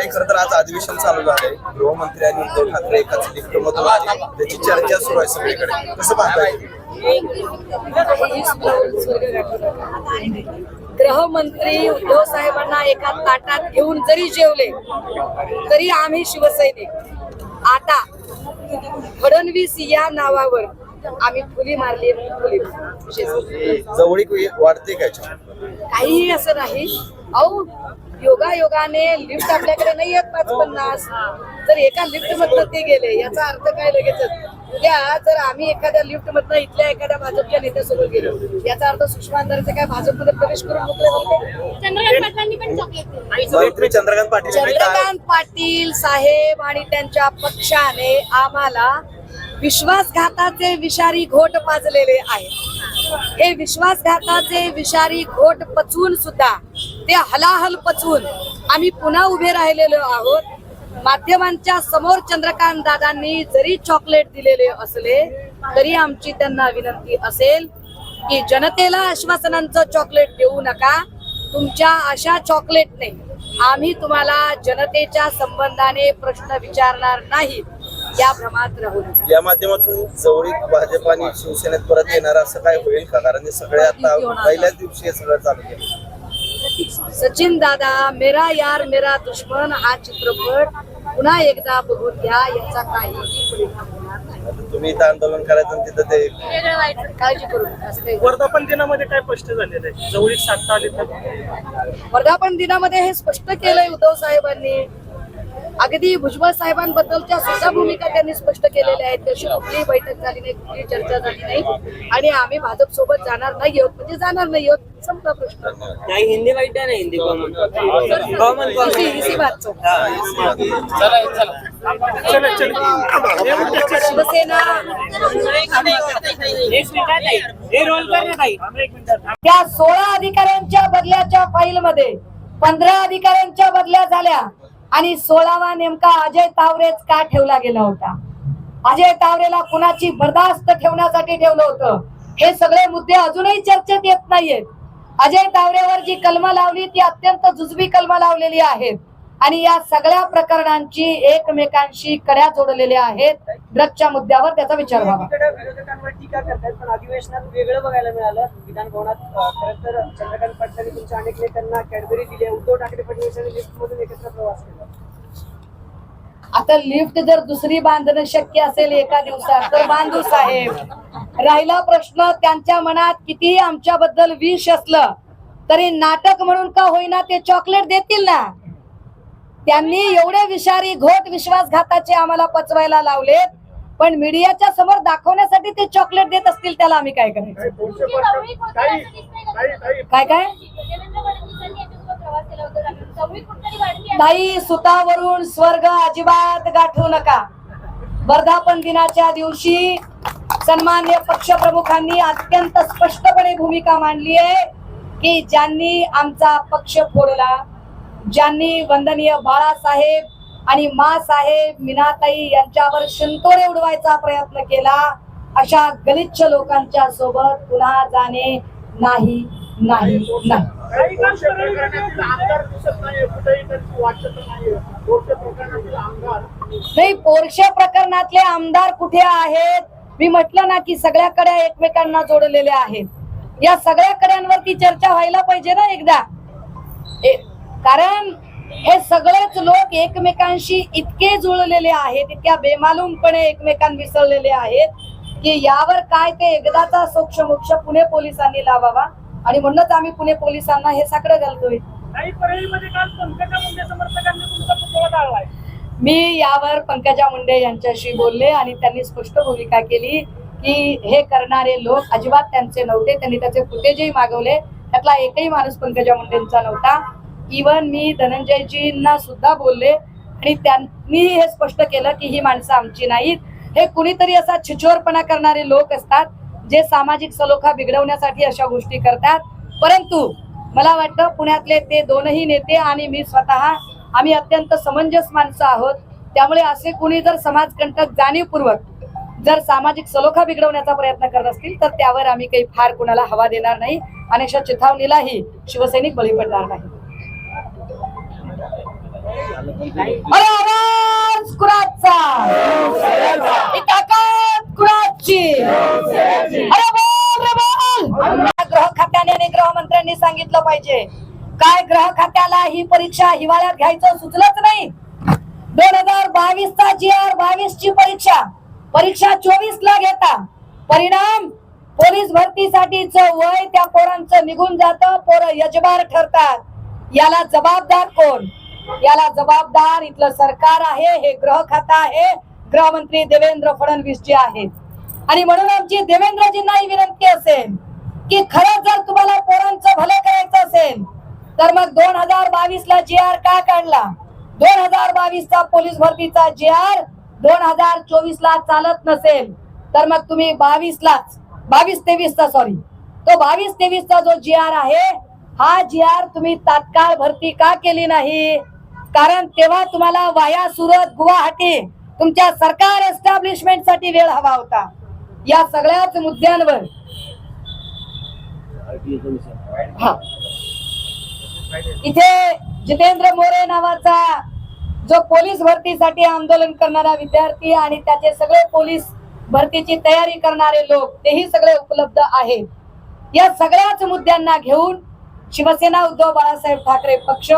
काही खरं तर आज अधिवेशन चालू झालंय. गृहमंत्री आणि उद्धव ठाकरे एकाच लिफ्ट मधून आले त्याची चर्चा सुरू आहे सगळीकडे. कसं पाहताय? गृहमंत्री उद्धव साहेबांना एका ताटात घेऊन जरी जेवले तरी आम्ही शिवसैनिक. आता फडणवीस या नावावर आम्ही फुली मारली फुली जवळीक वाढते काय? काहीही असं नाही. अहो योगा योगाने लिफ्ट आपल्याकडे नाही येत पाच पन्नास. तर एका लिफ्ट मधनं ते गेले याचा अर्थ काय लगेचच? उद्या जर आम्ही एखाद्या लिफ्ट मधनं इथल्या एखाद्या भाजपच्या नेत्यासोबत गेलो याचा अर्थ सुषमा अंधारेचे काय भाजपमध्ये प्रवेश करून मोकळे होते चंद्रकांत पाटलांनी पण चंद्रकांत पाटील चंद्रकांत पाटील साहेब आणि त्यांच्या पक्षाने आम्हाला विश्वासघाताचे विषारी घोट पाजलेले आहे हे विश्वासघाताचे विषारी घोट पचवून सुद्धा ते हलाहल पचवून आम्ही पुन्हा उभे राहिलेलो आहोत. माध्यमांच्या समोर चंद्रकांत दादांनी जरी चॉकलेट दिलेले असले तरी आमची त्यांना विनंती असेल की जनतेला आश्वासनांचं चॉकलेट देऊ नका. तुमच्या अशा चॉकलेटने आम्ही तुम्हाला जनतेच्या संबंधाने प्रश्न विचारणार नाही. या भ्रमात राहू नका. या माध्यमातून जवळीक भाजप आणि शिवसेनेत परत येणार असं काय होईल का? कारण हे सगळे आता पहिल्याच दिवशी हे सगळं चालू केलं. सचिन दादा मेरा यार मेरा दुश्मन हा चित्रपट पुन्हा एकदा बघून घ्या याचा काहीही परिणाम होणार नाही. आता तुम्ही इथं आंदोलन करायचं तिथं ते वेगळं व्हायचं. काळजी करू नका असं काही वर्धापन दिनामध्ये काय स्पष्ट झालेलं आहे? जवळीक साधता आली तर? वर्धापन दिनामध्ये हे स्पष्ट केलंय उद्धव साहेबांनी. अगदी भुजबळ साहेबांबद्दलच्या सुद्धा भूमिका त्यांनी स्पष्ट केलेल्या आहेत. तशी कुठलीही बैठक झाली नाही कुठलीही चर्चा झाली नाही. आणि आम्ही भाजप सोबत जाणार नाही आहोत म्हणजे जाणार नाही आहोत संपला प्रश्न. नाही हिंदी वाईट आहे ना हिंदी कॉमन कॉमन इसी शिवसेना. हे रोल कर ना ताई. त्या सोळा अधिकाऱ्यांच्या बदल्याच्या फाईल मध्ये पंधरा अधिकाऱ्यांच्या बदल्या झाल्या. आणि सोळावा नेमका अजय तावरेच का ठेवला गेला होता? अजय तावरेला कुणाची बर्दास्त ठेवण्यासाठी ठेवलं होतं? हे सगळे मुद्दे अजूनही चर्चेत येत नाहीयेत. अजय तावरेवर जी कलम लावली ती अत्यंत जुजबी कलम लावलेली आहेत. आणि या सगळ्या प्रकरणांची एकमेकांशी कड्या जोडलेल्या आहेत. ड्रगच्या मुद्द्यावर त्याचा विचार व्हावा. विरोधकांवर टीका करतात पण अधिवेशनात वेगळं बघायला मिळालं. विधान भवनात खरं तर चंद्रकांत पाटलांनी तुमच्या अनेक नेत्यांना कॅडबरी दिली. उद्धव ठाकरे फडणवीसांनी लिफ्ट मधून एकत्र प्रवास केला. आता लिफ्ट जर दुसरी बांधणं शक्य असेल एका दिवसात तर बांधू साहेब. राहिला प्रश्न त्यांच्या मनात कितीही आमच्याबद्दल विष असलं तरी नाटक म्हणून का होईना ते चॉकलेट देतील ना? त्यांनी एवढे विषारी घोट विश्वासघाताचे आम्हाला पचवायला लावलेत. पण मीडियाच्या समोर दाखवण्यासाठी ते चॉकलेट देत असतील त्याला आम्ही काय करायचं? काय काय? देवेंद्र फडणवीसांनी याच्यासोबत प्रवास केला होता जवळीक कुठतरी वाढली आहे. ताई सुतावरून स्वर्ग अजिबात गाठू नका. वर्धापन दिनाच्या दिवशी सन्मान्य पक्षप्रमुखांनी अत्यंत स्पष्टपणे भूमिका मांडली आहे की ज्यांनी आमचा पक्ष फोडला ज्यांनी वंदनीय बाळासाहेब आणि मा साहेब मीनाताई यांच्यावर शिंतोडे उडवायचा प्रयत्न केला अशा गलिच्छ लोकांच्या सोबत पुन्हा जाणे नाही नाही नाही. पोरशे प्रकरणातील आमदार नाही पोरशे प्रकरणातील कुठे आहेत? मी म्हटलं ना की सगळ्याकडे एकमेकांना जोडलेले आहेत. या सगळ्या कड्यांवरती चर्चा व्हायला पाहिजे ना एकदा. कारण हे सगळेच लोक एकमेकांशी इतके जुळलेले आहेत इतक्या बेमालूमपणे एकमेकां मिसळलेले आहेत की यावर काय ते एकदाचा सोक्ष मोक्ष पुणे पोलिसांनी लावावा? आणि म्हणूनच आम्ही पुणे पोलिसांना हे साकडं घालतोय. मी यावर पंकजा मुंडे यांच्याशी बोलले आणि त्यांनी स्पष्ट भूमिका केली की हे करणारे लोक अजिबात त्यांचे नव्हते त्यांनी त्याचे फुटेजही मागवले. त्यातला एकही माणूस पंकजा मुंडेंचा नव्हता. इवन मी धनंजयजींना सुद्धा बोलले आणि त्यांनी हे स्पष्ट केलं की ही माणसं आमची नाहीत. हे कुणीतरी असा छिछोरपणा करणारे लोक असतात जे सामाजिक सलोखा बिघडवण्यासाठी अशा गोष्टी करतात. परंतु मला वाटतं पुण्यातले ते दोनही नेते आणि मी स्वतः आम्ही अत्यंत समंजस माणसं आहोत. त्यामुळे असे कुणी जर समाजकंटक जाणीवपूर्वक जर सामाजिक सलोखा बिघडवण्याचा प्रयत्न करत असतील तर त्यावर आम्ही काही फार कुणाला हवा देणार नाही. आणि अशा चिथावणीलाही शिवसैनिक बळी पडणार नाही अरे आवाज कुणाचा ही ताकद कुणाची अरे बोल रे बोल. गृह खात्याने आणि गृहमंत्र्यांनी सांगितलं पाहिजे. काय ग्रह खात्याला ही परीक्षा हिवाळ्यात घ्यायचं सुचलंच नाही. दोन हजार बावीस चा जी आर बावीस ची परीक्षा. परीक्षा चोवीस ला घेता. परिणाम पोलीस भरतीसाठीच वय त्या पोरांचं निघून जात पोरं यजमान ठरतात. याला जबाबदार कोण? याला जबाबदार इथलं सरकार आहे हे ग्रह खाता आहे. गृहमंत्री देवेंद्र फडणवीस जी आहेत. आणि म्हणून आमची देवेंद्रजींना ही विनंती असेल की खरंच जर तुम्हाला पोरांचं भलं करायचं असेल तर मग दोन हजार बावीस ला जे आर का काढला? दोन हजार बावीस चा पोलीस भरतीचा जे आर दोन हजार चोवीस ला चालत नसेल तर मग तुम्ही बावीस लाच बावीस तेवीस चा सॉरी तो बावीस तेवीस चा जो जे आर आहे हा जी आर तुम्ही तात्काळ भरती का केली नाही? कारण तेव्हा तुम्हाला वाया सुरत गुवाहाटी तुमच्या सरकार एस्टॅब्लिशमेंटसाठी वेळ हवा होता. या सगळ्याच मुद्द्यांवर. हा. इथे जितेंद्र मोरे नावाचा जो पोलीस भरतीसाठी आंदोलन करणारा विद्यार्थी आणि त्याचे सगळे पोलीस भरतीची तयारी करणारे लोक तेही सगळे उपलब्ध आहेत. या सगळ्याच मुद्द्यांना घेऊन शिवसेना उद्धव बाळासाहेब ठाकरे पक्ष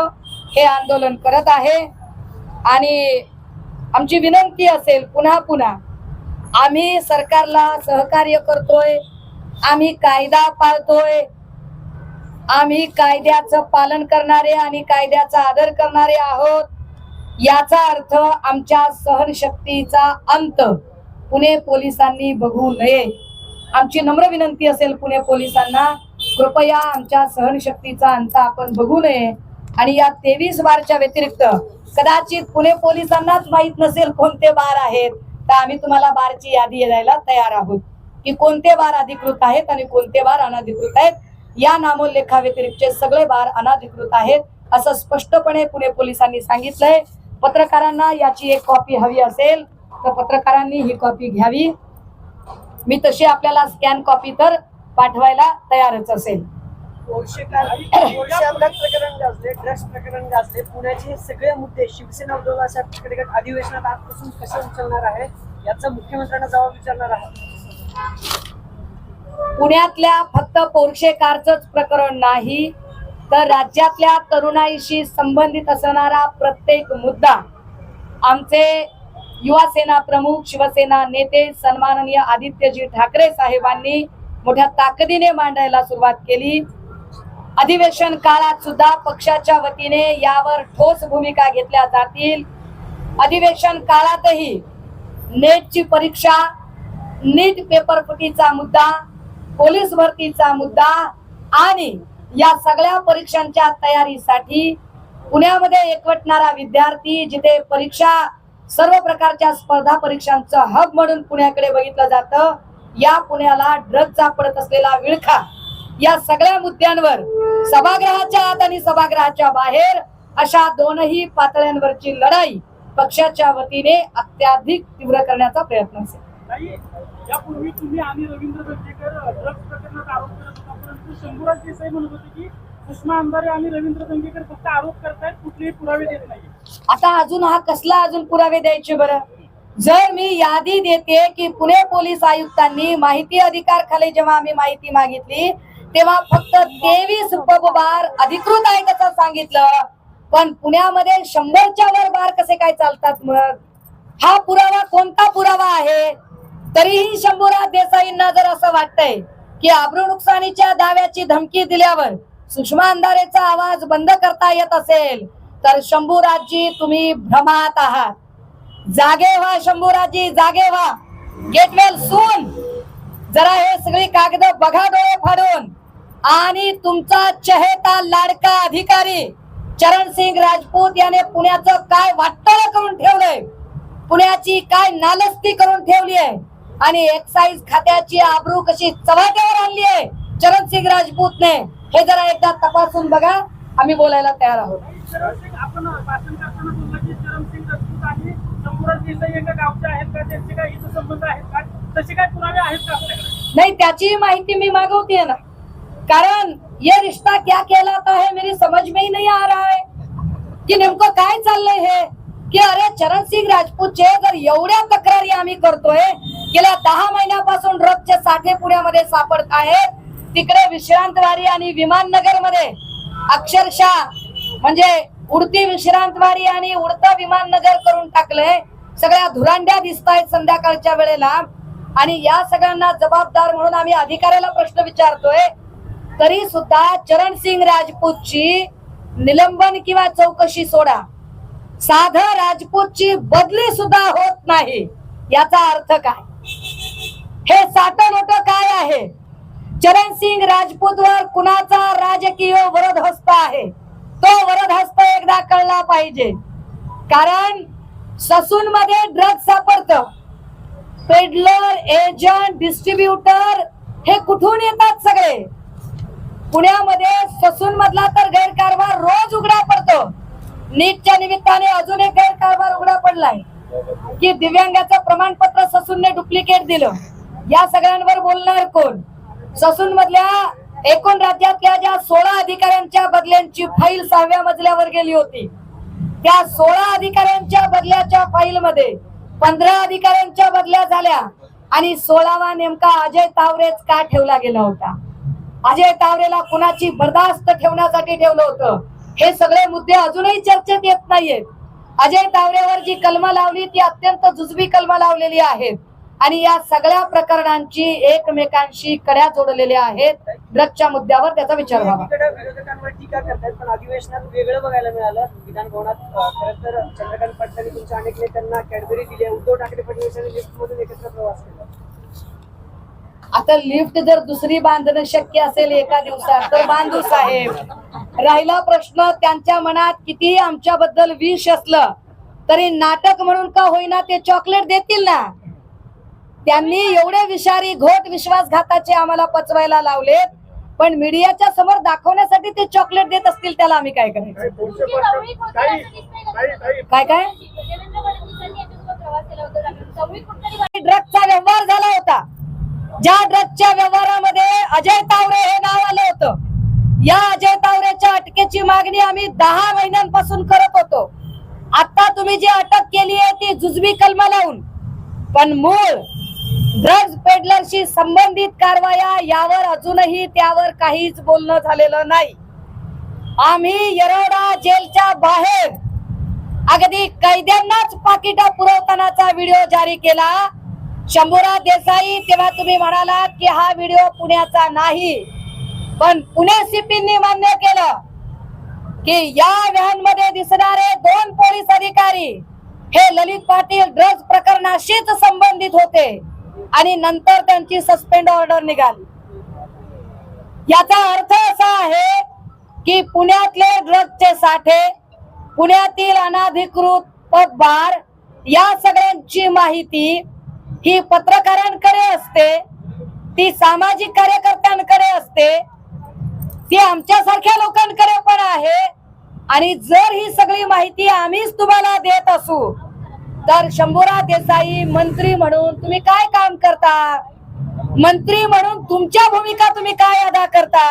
हे आंदोलन करत आहे. आणि आमची विनंती असेल पुन्हा पुन्हा आम्ही सरकारला सहकार्य करतोय आम्ही कायदा पाळतोय आम्ही कायद्याचं पालन करणारे आणि कायद्याचा आदर करणारे आहोत. याचा अर्थ आमच्या सहनशक्तीचा अंत पुणे पोलिसांनी बघू नये. आमची नम्र विनंती असेल पुणे पोलिसांना. कृपया आमच्या सहनशक्तीचा अंत आपण बघू नये. आणि या तेवीस बारच्या व्यतिरिक्त कदाचित पुणे पोलिसांनाच माहीत नसेल कोणते बार आहेत तर आम्ही तुम्हाला बारची यादी द्यायला तयार आहोत. की कोणते बार अधिकृत आहेत आणि कोणते बार अनधिकृत आहेत या नामोल्लेखा व्यतिरिक्तचे सगळे बार अनधिकृत आहेत असं स्पष्टपणे पुणे पोलिसांनी सांगितलंय. पत्रकारांना याची एक कॉपी हवी असेल तर पत्रकारांनी ही कॉपी घ्यावी. मी तशी आपल्याला स्कॅन कॉपी तर पाठवायला तयारच असेल. प्रकरण गाजले ड्रग्स प्रकरण गाजले. पुण्याचे सगळे मुद्दे शिवसेना अधिवेशनात आजपासून कसे उचलणार आहे याचा मुख्यमंत्र्यांना जबाब विचारणार आहे पुण्यातल्या फक्त पोर्शे कारच प्रकरण नाही तर राज्यातल्या तरुणाईशी संबंधित असणारा प्रत्येक मुद्दा आमचे युवा सेना प्रमुख शिवसेना नेते सन्माननीय आदित्यजी ठाकरे साहेबांनी मोठ्या ताकदीने मांडायला सुरुवात केली. अधिवेशन काळात सुद्धा पक्षाच्या वतीने यावर ठोस भूमिका घेतल्या जातील. अधिवेशन काळातही नेटची परीक्षा नीट पेपर फुटीचा मुद्दा पोलीस भरतीचा मुद्दा आणि या सगळ्या परीक्षांच्या तयारीसाठी पुण्यामध्ये एकवटणारा विद्यार्थी जिथे परीक्षा सर्व प्रकारच्या स्पर्धा परीक्षांचं हब म्हणून पुण्याकडे बघितलं जातं. या पुण्याला ड्रगचा पडत असलेला विळखा या सगळ्या मुद्द्यांवर सभागृहाच्या आत आणि सभागृहाच्या बाहेर अशा दोनही पातळ्यांवरची लढाई पक्षाच्या वतीने अत्याधिक तीव्र करण्याचा प्रयत्न असेल. नाही यापूर्वी तुम्ही आणि रवींद्र दंगेकर ड्रग्ज प्रकरणात आरोप करत होता परंतु शंभूराज देसाई म्हणत होते की सुषमा अंधारे आणि रवींद्र दंगेकर फक्त आरोप करतायत कुठलेही पुरावे देत नाही आता अजून हा कसला अजून पुरावे द्यायचे बरं? जर मी यादी देते की पुणे पोलीस आयुक्तांनी माहिती अधिकार खाली जेव्हा आम्ही माहिती मागितली तेव्हा फक्त तेवीस पब बार अधिकृत आहे कसं सांगितलं. पण पुण्यामध्ये शंभरच्या वर बार कसे काय चालतात मग? हा पुरावा कोणता पुरावा आहे? तरीही शंभूराज देसाईंना जर असं वाटतंय की आब्रू नुकसानीच्या दाव्याची धमकी दिल्यावर सुषमा अंधारेचा आवाज बंद करता येत असेल तर शंभूराजी तुम्ही भ्रमात आहात. जागे व्हा शंभूराजी जागे व्हा. गेट वेल सून जरा हे सगळी कागद बघा डोळे फाडून. आणि तुमचा चहेता लाडका अधिकारी चरण सिंग राजपूत याने पुण्याचं काय वाटतळ करून ठेवलंय? पुण्याची काय नालस्ती करून ठेवली आहे? आणि एक्साईज खात्याची आबरू कशी चव्हाट्यावर आणली आहे चरण सिंग राजपूतने? हे जरा एकदा तपासून बघा. आम्ही बोलायला तयार आहोत. नाही त्याची माहिती मी मागवते ना. कारण ये रिश्ता क्या कहलाता है मेरी समझ में ही नहीं आ रहा है की नेमकं काय चाललंय हे? की अरे चरणसिंग राजपूतचे जर एवढ्या तक्रारी आम्ही करतोय गेल्या दहा महिन्यापासून ड्रगचे साठे पुण्यामध्ये सापडत आहेत. तिकडे विश्रांतवारी आणि विमाननगरमध्ये अक्षरशः म्हणजे उडती विश्रांतवारी आणि उडतं विमाननगर करून टाकलंय. सगळ्या धुरांड्या दिसत आहेत संध्याकाळच्या वेळेला. आणि या सगळ्यांना जबाबदार म्हणून आम्ही अधिकाऱ्याला प्रश्न विचारतोय. तरी सुद्धा चरणसिंग राजपूतची निलंबन किंवा चौकशी सोडा. साध राजपूतची बदली सुद्धा होत नाही. याचा अर्थ काय? हे साठवलोट काय आहे? चरणसिंग राजपूत वर कुणाचा राजकीय वरदहस्त आहे? तो वरदहस्त एकदा कळला पाहिजे. कारण ससून मध्ये ड्रग सापडत. पेडलर एजंट डिस्ट्रीब्युटर हे कुठून येतात सगळे? पुण्यामध्ये ससून मधला तर गैरकारभार रोज उघडा पडतो. नीटच्या निमित्ताने अजून एक गैरकारभार उघडा पडलाय. की दिव्यांगाचं प्रमाणपत्र ससूनने डुप्लिकेट दिलं. या सगळ्यांवर बोलणार कोण? ससून मधल्या एकूण राज्यातल्या ज्या सोळा अधिकाऱ्यांच्या बदल्यांची फाईल सहाव्या मजल्यावर गेली होती. त्या सोळा अधिकाऱ्यांच्या बदल्याच्या फाईल मध्ये पंधरा अधिकाऱ्यांच्या बदल्या झाल्या आणि सोळावा नेमका अजय तावरेच का ठेवला गेला होता? अजय तावरेला कुणाची बर्दास्त ठेवण्यासाठी ठेवलं होतं? हे सगळे मुद्दे अजूनही चर्चेत येत नाहीयेत. अजय तावरेवर जी कलमा लावली ती अत्यंत जुजबी कलमा लावलेली आहेत. आणि या सगळ्या प्रकरणांची एकमेकांशी कड्या जोडलेल्या आहेत. ड्रगच्या मुद्द्यावर त्याचा विचार व्हावा. विरोधकांवर टीका करतायत पण अधिवेशनात वेगळं बघायला मिळालं. विधान भवनात अं, खरं तर चंद्रकांत पाटलांनी तुमच्या अनेक नेत्यांना कॅडबरी दिली उद्धव ठाकरे फडणवीसांनी लिफ्ट मधून एकत्र प्रवास केला. आता लिफ्ट जर दुसरी बांधणं शक्य असेल एका दिवसात तर बांधू साहेब. राहिला प्रश्न त्यांच्या मनात कितीही आमच्याबद्दल विष असलं तरी नाटक म्हणून का होईना ते चॉकलेट देतील ना? त्यांनी एवढे विषारी घोट विश्वासघाताचे आम्हाला पचवायला लावलेत. पण मीडियाच्या समोर दाखवण्यासाठी ते चॉकलेट देत असतील त्याला आम्ही काय करायचं? काय काय? ड्रगचा व्यवहार झाला होता. ज्या ड्रगच्या व्यवहारामध्ये अजय तावरे हे नाव आलं होतं या अजय तावरेच्या अटकेची मागणी आम्ही दहा महिन्यांपासून करत होतो. आता तुम्ही जी अटक केली आहे ती जुजबी कलमा लावून. पण मूळ ड्रग्ज पेडलरशी संबंधित कारवाया यावर अजूनही त्यावर काहीच बोलणं झालेलं नाही. आम्ही येरवडा जेलच्या बाहेर अगदी कैद्यांनाच पाकिट पुरवतानाचा व्हिडिओ जारी केला. शंभूराज देसाई तेव्हा तुम्ही म्हणालात की हा व्हिडिओ पुण्याचा नाही. पण पुणे सीपींनी मान्य केलं की या व्हॅनमध्ये दिसणारे दोन पोलीस अधिकारी हे ललित पाटील ड्रग्ज प्रकरणाशीच संबंधित होते. आणि नंतर त्यांची सस्पेंड ऑर्डर निघाली. याचा अर्थ असा आहे की पुण्यातले ड्रग्जचे साठे पुण्यातील अनाधिकृत पगबार या सगळ्यांची माहिती ही पत्रकारांकडे असते ती सामाजिक कार्यकर्त्यांकडे असते ती आमच्यासारख्या लोकांकडे पण आहे. आणि जर ही सगळी माहिती आम्हीच तुम्हाला देत असू तर शंभूराज देसाई मंत्री म्हणून तुम्ही काय काम करता? मंत्री म्हणून तुमच्या भूमिका तुम्ही काय अदा करता?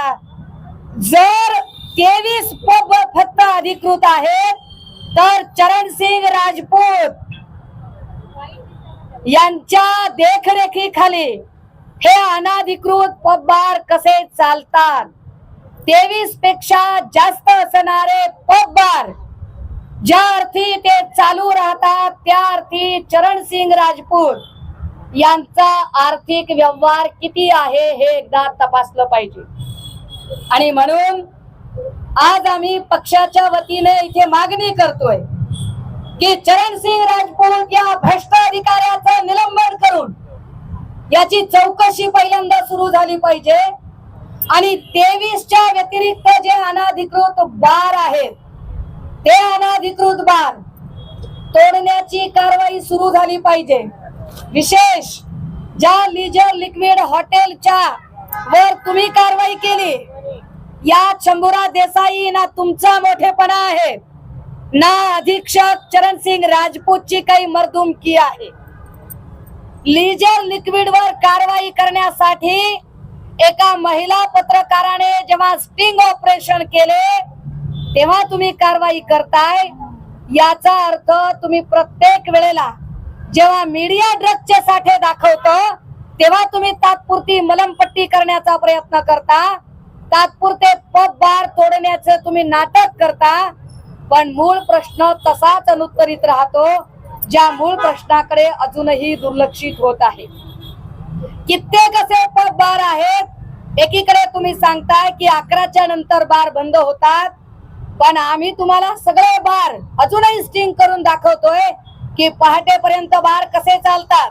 जर तेवीस पब फक्त अधिकृत आहेत तर चरणसिंग राजपूत यांच्या देखरेखीखाली हे अनाधिकृत पब बार कसे चालतात? तेवीसपेक्षा जास्त असणारे पब बार ज्या अर्थी ते चालू राहतात त्या अर्थी चरणसिंग राजपूत यांचा आर्थिक व्यवहार किती आहे हे एकदा तपासलं पाहिजे. आणि म्हणून आज आम्ही पक्षाच्या वतीने इथे मागणी करतोय की चरणसिंग राजपूत या भ्रष्ट अधिकाऱ्याचं निलंबन करून याची चौकशी पहिल्यांदा सुरू झाली पाहिजे. आणि तेवीसच्या व्यतिरिक्त जे अनाधिकृत बार आहेत ते अनाधिकृत बाण. तोडण्याची कारवाई सुरू झाली पाहिजे. विशेष ज्या लिजर लिक्विड हॉटेलच्या वर तुम्ही कारवाई केली या शंभुरा देसाई ना तुमचा मोठेपणा आहे. ना अधीक्षक चरणसिंग राजपूतची काही मर्दुमकी आहे. लिजर लिक्विड वर कारवाई करण्यासाठी एका महिला पत्रकाराने जेव्हा स्टिंग ऑपरेशन केले तेव्हा तुम्ही कारवाई करताय याचा अर्थ तुम्ही प्रत्येक वेळेला जेव्हा मीडिया ड्रग्सचे साठे दाखवतो तेव्हा तुम्ही तात्पुरती मलमपट्टी करण्याचा प्रयत्न करता. तात्पुरते पब बार तोडण्याचं तुम्ही नाटक करता. पण मूळ प्रश्न तसाच अनुत्तरित राहतो ज्या मूळ प्रश्नाकडे अजूनही दुर्लक्षित होत आहे. कित्येक असे पब बार आहेत एकीकडे तुम्ही सांगताय की अकराच्या नंतर बार बंद होतात पण आम्ही तुम्हाला सगळे बार अजूनही स्टिंग करून दाखवतोय की पहाटेपर्यंत बार कसे चालतात.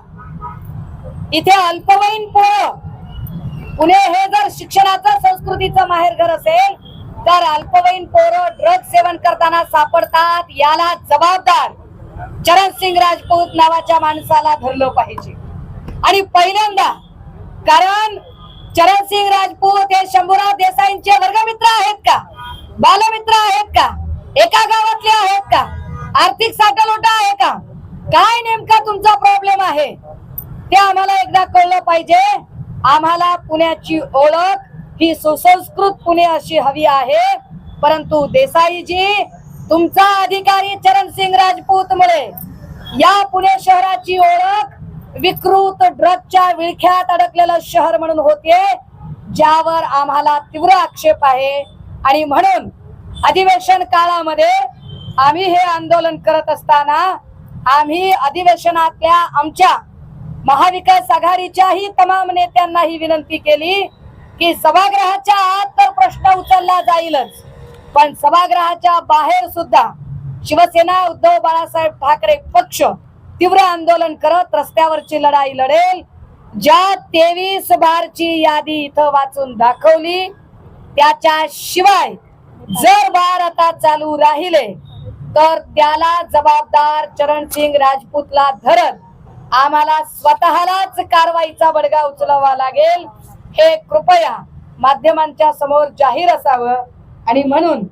इथे अल्पवयीन पोरं पुणे हे जर शिक्षणाचं संस्कृतीचं माहेरघर असेल तर अल्पवयीन पोरं ड्रग सेवन करताना सापडतात याला जबाबदार चरण सिंग राजपूत नावाच्या माणसाला धरलं पाहिजे. आणि पहिल्यांदा कारण चरण सिंग राजपूत हे शंभूराव देसाईंचे वर्गमित्र आहेत का? बालमित्र आहेत का? एका गावातले आहेत का? आर्थिक साठलोटा आहे का? काय नेमका तुमचा प्रॉब्लेम आहे? ते आम्हाला एकदा कळलं पाहिजे. आम्हाला पुण्याची ओळख ही सुसंस्कृत पुणे अशी हवी आहे. परंतु देसाईजी तुमचा अधिकारी चरणसिंग राजपूत मुळे या पुणे शहराची ओळख विकृत ड्रगच्या विळख्यात अडकलेलं शहर म्हणून होते ज्यावर आम्हाला तीव्र आक्षेप आहे. आणि म्हणून अधिवेशन काळामध्ये आम्ही हे आंदोलन करत असताना आम्ही अधिवेशनातल्या आमच्या महाविकास आघाडीच्याही तमाम नेत्यांना ही विनंती केली की सभागृहाच्या आत तर प्रश्न उचलला जाईलच. पण सभागृहाच्या बाहेर सुद्धा शिवसेना उद्धव बाळासाहेब ठाकरे पक्ष तीव्र आंदोलन करत रस्त्यावरची लढाई लढेल. ज्या तेवीस बारची यादी इथं वाचून दाखवली त्याच्या शिवाय जर भारतात आता चालू राहिले तर त्याला जबाबदार चरण सिंग राजपूतला धरत आम्हाला स्वतःलाच कारवाईचा बडगा उचलावा लागेल. हे कृपया माध्यमांच्या समोर जाहीर असावं. आणि म्हणून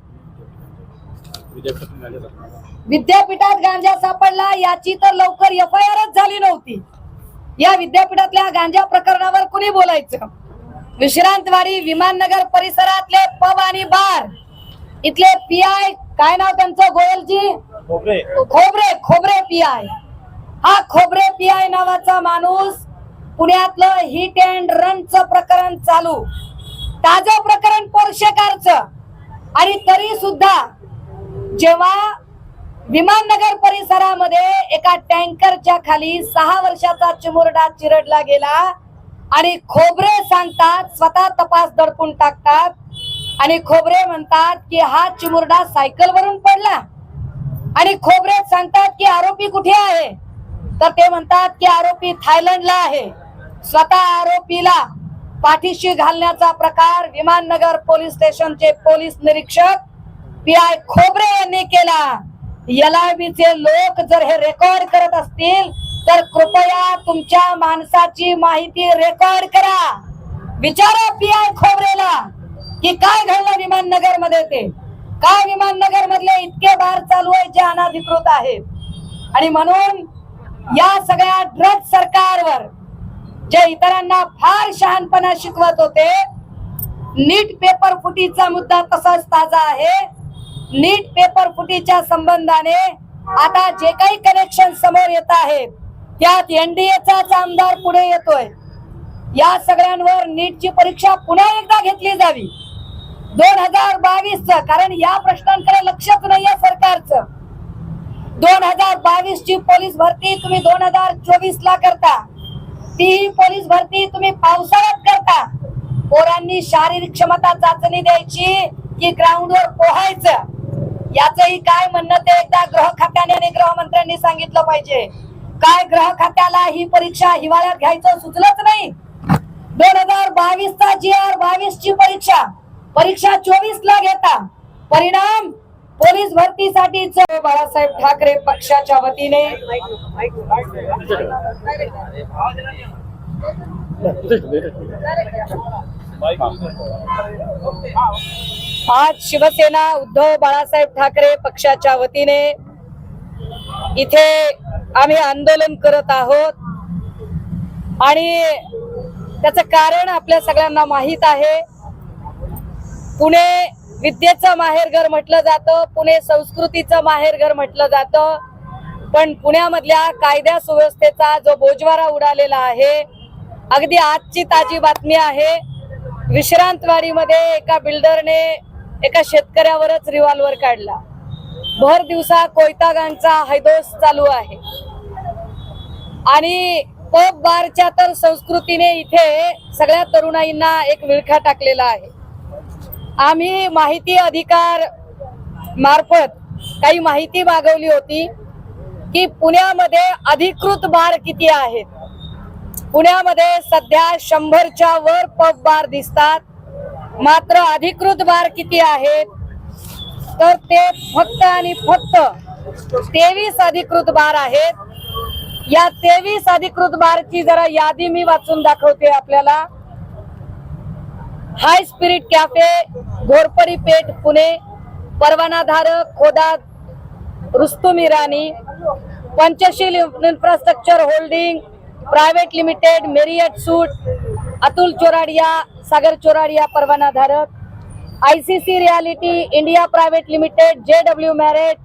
विद्यापीठात गांजा सापडला याची तर लवकर एफ आय आरच झाली नव्हती. या विद्यापीठातल्या गांजा प्रकरणावर कुणी बोलायचं? विश्रांतवाडी विमाननगर परिसरातले पब आणि बार. इथले पी आय काय नाव त्यांचं गोयलजी? खोबरे. खोबरे पी आय हा खोबरे पी आय नावाचा माणूस पुण्यातलं हिट अँड रनचं प्रकरण चालू. ताजं प्रकरण पोर्शे कारचं आणि तरी सुद्धा जेव्हा विमाननगर परिसरामध्ये एका टँकरच्या खाली सहा वर्षाचा चिमुरडा चिरडला गेला आणि खोबरे सांगतात स्वतः तपास दडपून टाकतात आणि खोबरे म्हणतात की हा चिमुरडा सायकल वरून पडला. आणि खोबरे सांगतात की आरोपी कुठे आहे? तर ते म्हणतात की आरोपी थायलंडला आहे. स्वतः आरोपीला पाठीशी घालण्याचा प्रकार विमाननगर पोलीस स्टेशनचे पोलीस निरीक्षक पी आय खोबरे यांनी केला. एलआयबीचे लोक जर हे रेकॉर्ड करत असतील तर कृपया तुमच्या माणसाची माहिती रेकॉर्ड करा. विचारा पी आय खोबरेला की काय घडलं विमाननगरमध्ये ते? काय विमाननगर मधले इतके बार चालू आहे जे अनाधिकृत आहेत? आणि म्हणून या सगळ्या ड्रग सरकारवर जे इतरांना फार शहाणपणा शिकवत होते नीट पेपर फुटीचा मुद्दा तसाच ताजा आहे. नीट पेपर फुटीच्या संबंधाने आता जे काही कनेक्शन समोर येत आहेत त्यात एनडीएचाच आमदार पुढे येतोय. या सगळ्यांवर नीटची परीक्षा पुन्हा एकदा घेतली जावी. दोन हजार बावीस च कारण या प्रश्नांकडे लक्षच नाहीये सरकारचं. दोन हजार बावीस ची पोलीस भरती तुम्ही दोन हजार चोवीस ला करता. ती पोलीस भरती तुम्ही पावसाळ्यात करता. पोरांनी शारीरिक क्षमता चाचणी द्यायची की ग्राउंडवर पोहायचं? याचही काय म्हणणं ते एकदा गृह खात्याने आणि गृहमंत्र्यांनी सांगितलं पाहिजे. काय ग्रह खात्याला ही परीक्षा हिवाळ्यात घ्यायचं सुचलंच नाही. दोन हजार बावीस चा जी आर बावीस ची परीक्षा. परीक्षा चोवीस ला घेता. परिणाम पोलीस भरतीसाठी बाळासाहेब ठाकरे पक्षाच्या वतीने. आज शिवसेना उद्धव बाळासाहेब ठाकरे पक्षाच्या वतीने. इथे आम्ही आंदोलन करत आहोत. आणि त्याचं कारण आपल्या सगळ्यांना माहीत आहे. पुणे विद्येचं माहेरघर म्हटलं जातं पुणे संस्कृतीचं माहेरघर म्हटलं जातं. पण पुण्यामधल्या कायद्या सुव्यवस्थेचा जो बोजवारा उडालेला आहे अगदी आजची ताजी बातमी आहे. विश्रांतवाडीमध्ये एका बिल्डरने एका शेतकऱ्यावरच रिव्हॉल्वर काढला. भर दिवसा कोयतागांचा हैदोस चालू आहे. आणि पब बारच्या तर संस्कृतीने इथे सगळ्या तरुणाईंना एक विळखा टाकलेला आहे. आम्ही माहिती अधिकार मार्फत काही माहिती मागवली होती की पुण्यामध्ये अधिकृत बार किती आहेत. पुण्यामध्ये सध्या शंभरच्या वर पब बार दिसतात. मात्र अधिकृत बार किती आहेत? तर ते फक्त आणि फक्त तेवीस अधिकृत बार आहेत. या तेवीस अधिकृत बारची जरा यादी मी वाचून दाखवते आपल्याला. High spirit cafe Ghorpadi Peth Pune. परवानाधारक Khoda Rustom Irani. Panchsheel infrastructure holding private limited Marriott suite Atul Choradia Sagar Choradia परवानाधारक. ICC realty India private limited J W Marriott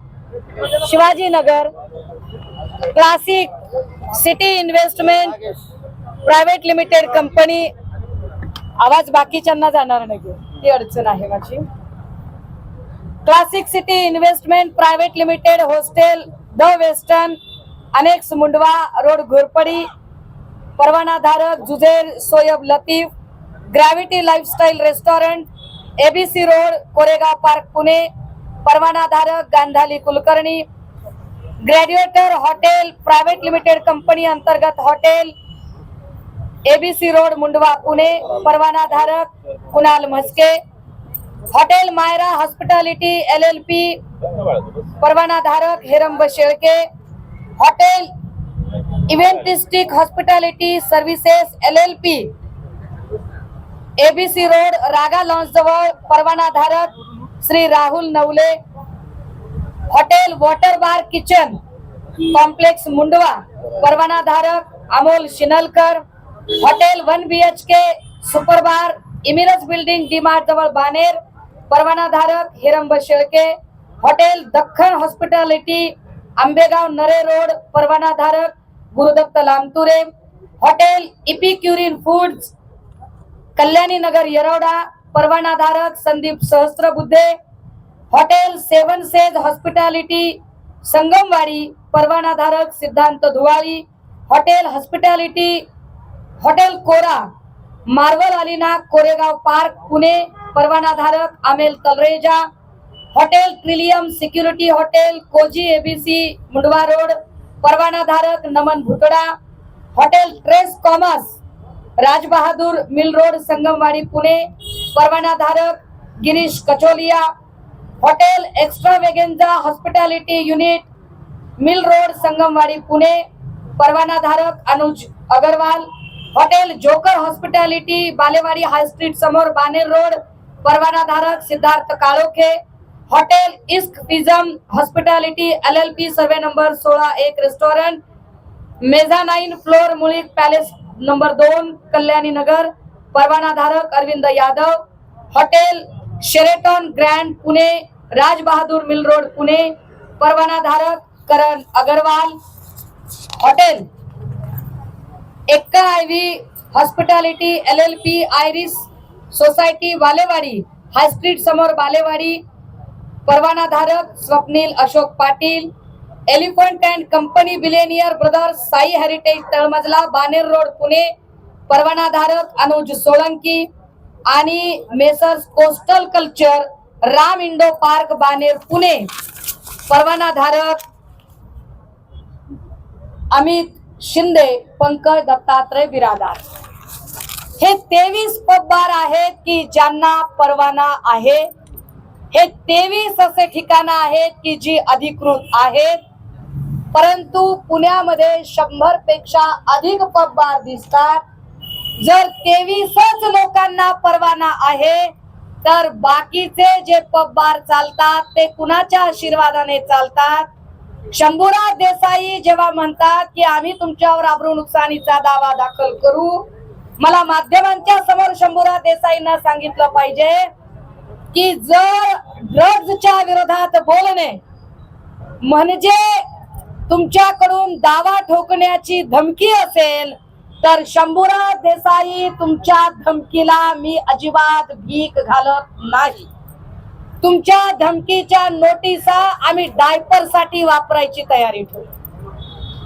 Shivajinagar classic city investment private limited company. आवाज बाकीच्यांना जाणार नाही ती. अडचण आहे माझी. Classic city investment private limited hostel the western annex Mundhwa road Ghorpadi परवानाधारक Juzer Soyab Latif gravity lifestyle restaurant ABC road Koregaon park Pune परवानाधारक Gandhali Kulkarni graduator hotel private limited company अंतर्गत hotel ABC road Mundhwa Pune परवानाधारक Kunal Mhaske hotel Myra hospitality L L P परवानाधारक Heramb Shelke hotel eventistic hospitality services L L P ABC road Raga lawns जवळ परवानाधारक Shri Rahul Navale hotel water bar kitchen complex Mundhwa परवानाधारक Amol Shinalkar hotel one B H K super bar इमिरज building DMart जवळ बानेर परवानाधारक Heramb Shelke hotel Deccan hospitality Ambegaon Narhe road परवानाधारक Gurudatt Lamture hotel Epicurean foods Kalyani Nagar Yerawada परवानाधारक Sandeep Sahasrabuddhe hotel seven sage hospitality Sangamwadi परवानाधारक Siddhant Dhuvali hotel hospitality hotel Cora Marvel Alina Koregaon park Pune परवानाधारक Amel Talreja hotel trillium security hotel cozy ABC Mundhwa road परवानाधारक Naman Bhutada hotel trace commerce Rajbahadur mill road Sangamwadi Pune परवानाधारक Girish Kacholia hotel extravaganza hospitality unit mill road Sangamwadi Pune परवानाधारक Anuj Agarwal hotel joker hospitality Balewadi high street समोर Baner road परवानाधारक Siddharth Kalokhe hotel इस्क पिझम hospitality L L P survey number सोळा एक restaurant mezzanine floor Muli palace number दोन कल्याणी नगर परवानाधारक Arvind Yadav hotel Sheraton grand Pune Raj Bahadur mill road Pune परवानाधारक Karan Agarwal hotel Ekka Ivy hospitality L L P Iris society Balewadi high street समोर बालेवाडी परवानाधारक Swapnil Ashok Patil elephant and company billionaire brother Sai heritage तळमजला Baner road Pune परवानाधारक अनुज सोळंकी आणि messrs coastal culture Ram Indo park Baner Pune परवानाधारक अमित शिंदे पंकज दत्तात्रय बिरादार हे तेवीस पब्बार आहेत की ज्यांना परवाना आहे हे तेवीस असे ठिकाणं आहेत की जी अधिकृत आहेत. परंतु पुण्यामध्ये शंभरपेक्षा अधिक पब्बार दिसतात. जर तेवीसच लोकांना परवाना आहे तर बाकीचे जे पब्बार चालतात ते कुणाच्या आशीर्वादाने चालतात? शंभूराज देसाई जेव्हा म्हणतात की आम्ही तुमच्यावर आबरू नुकसानीचा दावा दाखल करू मला माध्यमांच्या समोर शंभूराज देसाईंना सांगितलं पाहिजे की जर ड्रग्जच्या विरोधात बोलणे म्हणजे तुमच्याकडून दावा ठोकण्याची धमकी असेल तर शंभूराज देसाई तुमच्या धमकीला मी अजिबात भीक घालत नाही. तुमच्या धमकीच्या नोटिसा आम्ही डायपरसाठी वापरायची तयारी ठेवू.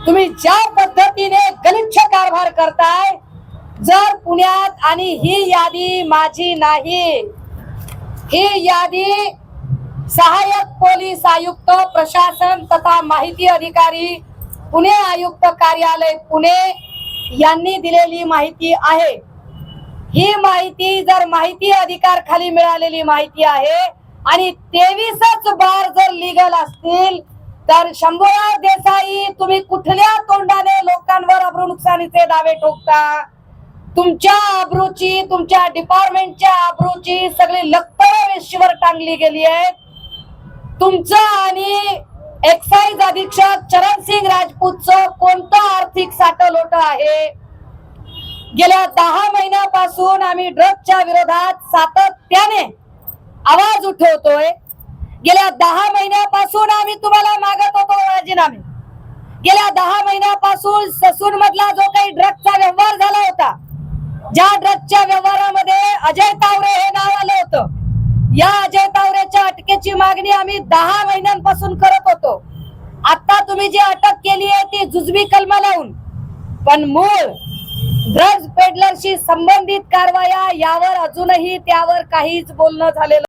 तुम्ही ज्या पद्धतीने गलिच्छ कारभार करताय जर पुण्यात आणि ही यादी माझी नाही ही यादी सहाय्यक पोलीस आयुक्त प्रशासन तथा माहिती अधिकारी पुणे आयुक्त कार्यालय पुणे यांनी दिलेली माहिती आहे. ही माहिती जर माहिती अधिकार खाली मिळालेली माहिती आहे आणि तेवीसच बार जर लिगल असतील तर शंभूराव देसाई तुम्ही कुठल्या तोंडाने लोकांवर अब्रू नुकसानीचे दावे ठोकता? तुमच्या अब्रूची तुमच्या डिपार्टमेंटच्या अब्रूची सगळी लक्तर वेशीवर टांगली गेली आहे तुमचं आणि एक्साईज अधीक्षक चरण सिंग राजपूतचं कोणतं आर्थिक साठलोट आहे? गेल्या दहा महिन्यापासून आम्ही ड्रगच्या विरोधात सातत्याने आवाज उठवतोय. गेल्या दहा महिन्यापासून आम्ही तुम्हाला मागत होतो राजीनामे. गेल्या दहा महिन्यापासून ससून मधला जो काही ड्रगचा व्यवहार झाला होता ज्या ड्रगच्या व्यवहारामध्ये अजय तावरे हे नाव आलं होतं. या अजय तावरेच्या अटकेची मागणी आम्ही दहा महिन्यांपासून करत होतो. आता तुम्ही जी अटक केली आहे ती जुजबी कलमा लावून. पण मूळ ड्रग्ज पेडलरशी संबंधित कारवाया यावर अजूनही त्यावर काहीच बोलणं झालेलं